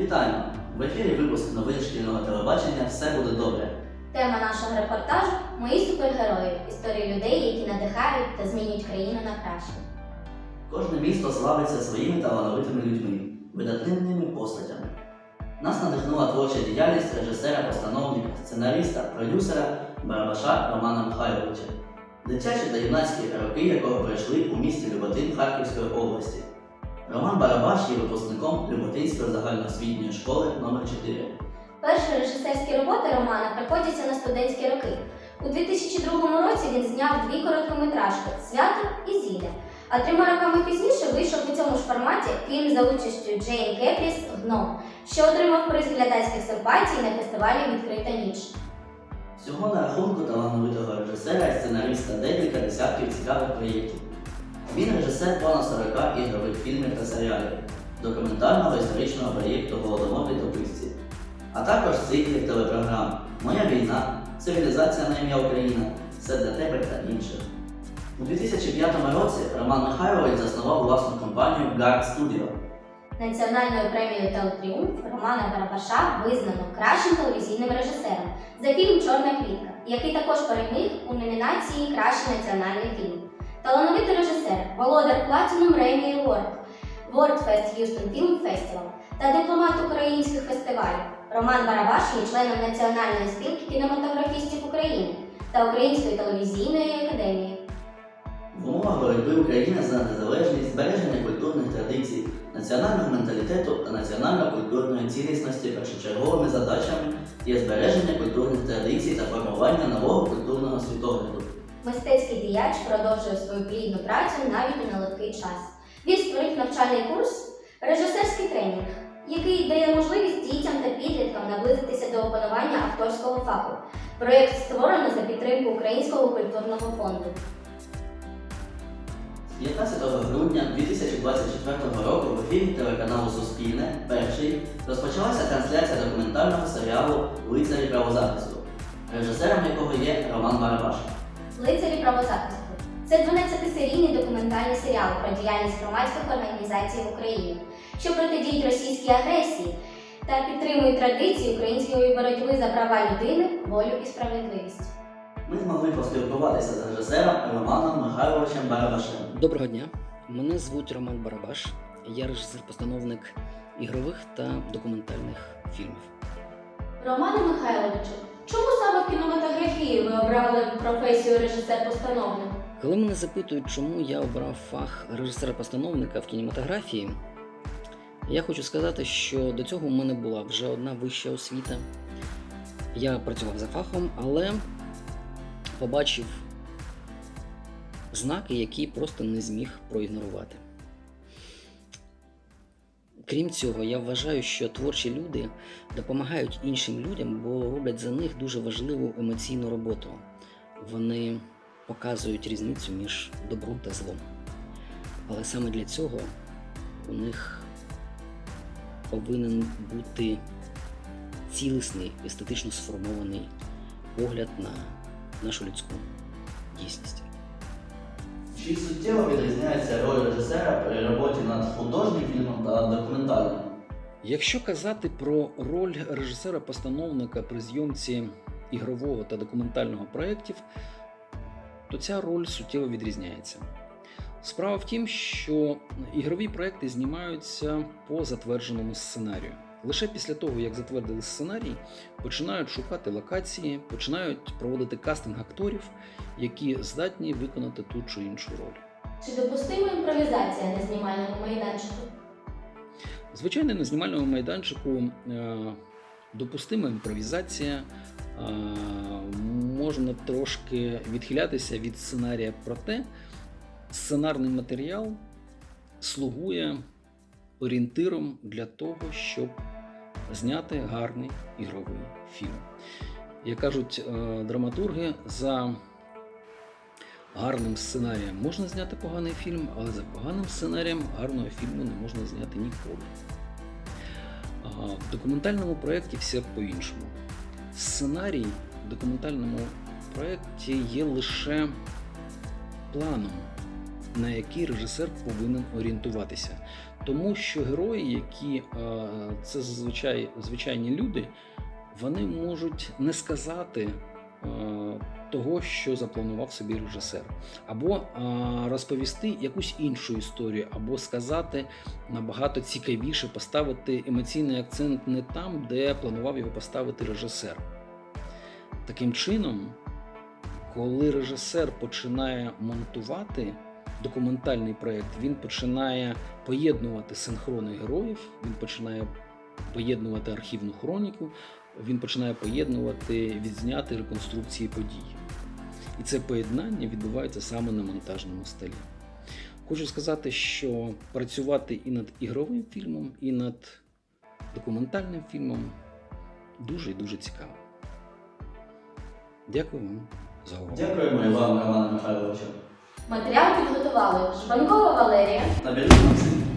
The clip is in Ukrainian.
Вітаємо! В ефірі випуск новин шкільного телебачення Все буде добре. Тема нашого репортажу Мої супергерої історії людей, які надихають та змінюють країну на краще. Кожне місто славиться своїми талановитими людьми, видатними постатями. Нас надихнула творча діяльність режисера, постановника, сценаріста, продюсера Барабаша Романа Михайловича, дитячі та юнацькі роки якого пройшли у місті Люботин Харківської області. Роман Барабаш є випускником Люботинської загальноосвітньої школи номер 4 Перші режисерські роботи Романа приходяться на студентські роки. У 2002 році він зняв дві короткометражки Свято і Зілля. А трьома роками пізніше вийшов у цьому ж форматі фільм за участю Джейн Кепріс Гном, що отримав приз глядацьких симпатій на фестивалі Відкрита ніч. Всього на рахунку талановитого режисера і сценариста декілька десятків цікавих проєктів. Він режисер понад 40 ігрових фільмів та документального історичного проєкту Голодомор літописці, а також циклів телепрограм Моя війна, Цивілізація на ім'я Україна, Все для тебе та інших. У 2005 році Роман Михайлович заснував власну компанію Guard Studio. Національною премією Телетріумф Романа Барабаша визнано кращим телевізійним режисером за фільм Чорна квітка, який також переміг у номінації Кращий національний фільм. Талановитий режисер, володар Platinum Emmy Award, World Fest Houston Film Festival та дипломат українських фестивалів. Роман Барабаш є членом Національної спілки кінематографістів України та Української телевізійної академії. В умовах боротьби України за незалежність, збереження культурних традицій, національного менталітету та національно-культурної цілісності першочерговими задачами є збереження культурних традицій та формування нового культурного світогляду. Мистецький діяч продовжує свою плідну працю навіть у нелегкий час. Він створив навчальний курс режисерський тренінг, який дає можливість дітям та підліткам наблизитися до опанування акторського фаху. Проєкт створено за підтримку Українського культурного фонду. 15 грудня 2024 року в ефірі телеканалу Суспільне перший розпочалася трансляція документального серіалу Лицарі правозахисту, режисером якого є Роман Барабаш. Лицарі правозахисту. Це 12-серійний документальний серіал про діяльність громадських організацій в Україні, що протидіють російській агресії та підтримує традиції української боротьби за права людини, волю і справедливість. Ми змогли поспілкуватися з режисером Романом Михайловичем Барабашем. Доброго дня. Мене звуть Роман Барабаш. Я режисер-постановник ігрових та документальних фільмів. Романе Михайловичу, чому саме в кінематографії ви обрали професію режисер-постановник? Коли мене запитують, чому я обрав фах режисера-постановника в кінематографії, я хочу сказати, що до цього в мене була вже одна вища освіта. Я працював за фахом, але побачив знаки, які просто не зміг проігнорувати. Крім цього, я вважаю, що творчі люди допомагають іншим людям, бо роблять за них дуже важливу емоційну роботу. Вони показують різницю між добром та злом. Але саме для цього у них повинен бути цілісний, естетично сформований погляд на нашу людську дійсність. Чи суттєво відрізняється роль режисера при роботі над художнім фільмом та документальним? Якщо казати про роль режисера-постановника при зйомці ігрового та документального проєктів, то ця роль суттєво відрізняється. Справа в тім, що ігрові проекти знімаються по затвердженому сценарію. Лише після того, як затвердили сценарій, починають шукати локації, починають проводити кастинг акторів, які здатні виконати ту чи іншу роль. Чи допустима імпровізація на знімальному майданчику? Звичайно, на знімальному майданчику е, допустима імпровізація, е, можна трошки відхилятися від сценарія, проте сценарний матеріал слугує орієнтиром для того, щоб зняти гарний ігровий фільм. Як кажуть е, драматурги, за гарним сценарієм можна зняти поганий фільм, але за поганим сценарієм гарного фільму не можна зняти ніколи. В документальному проєкті все по-іншому. Сценарій в документальному проєкті є лише планом, на який режисер повинен орієнтуватися. Тому що герої, які е, це зазвичай звичайні люди, вони можуть не сказати е, того, що запланував собі режисер, або е, розповісти якусь іншу історію, або сказати набагато цікавіше, поставити емоційний акцент не там, де планував його поставити режисер. Таким чином, коли режисер починає монтувати документальний проєкт, він починає поєднувати синхрони героїв, він починає поєднувати архівну хроніку, він починає поєднувати відзняти реконструкції подій. І це поєднання відбувається саме на монтажному столі. Хочу сказати, що працювати і над ігровим фільмом, і над документальним фільмом дуже і дуже цікаво. Дякую вам за увагу. Дякуємо і вам, Романе Михайловичу. Матеріал підготували Жбанкова Валерія, Наберіть Максим.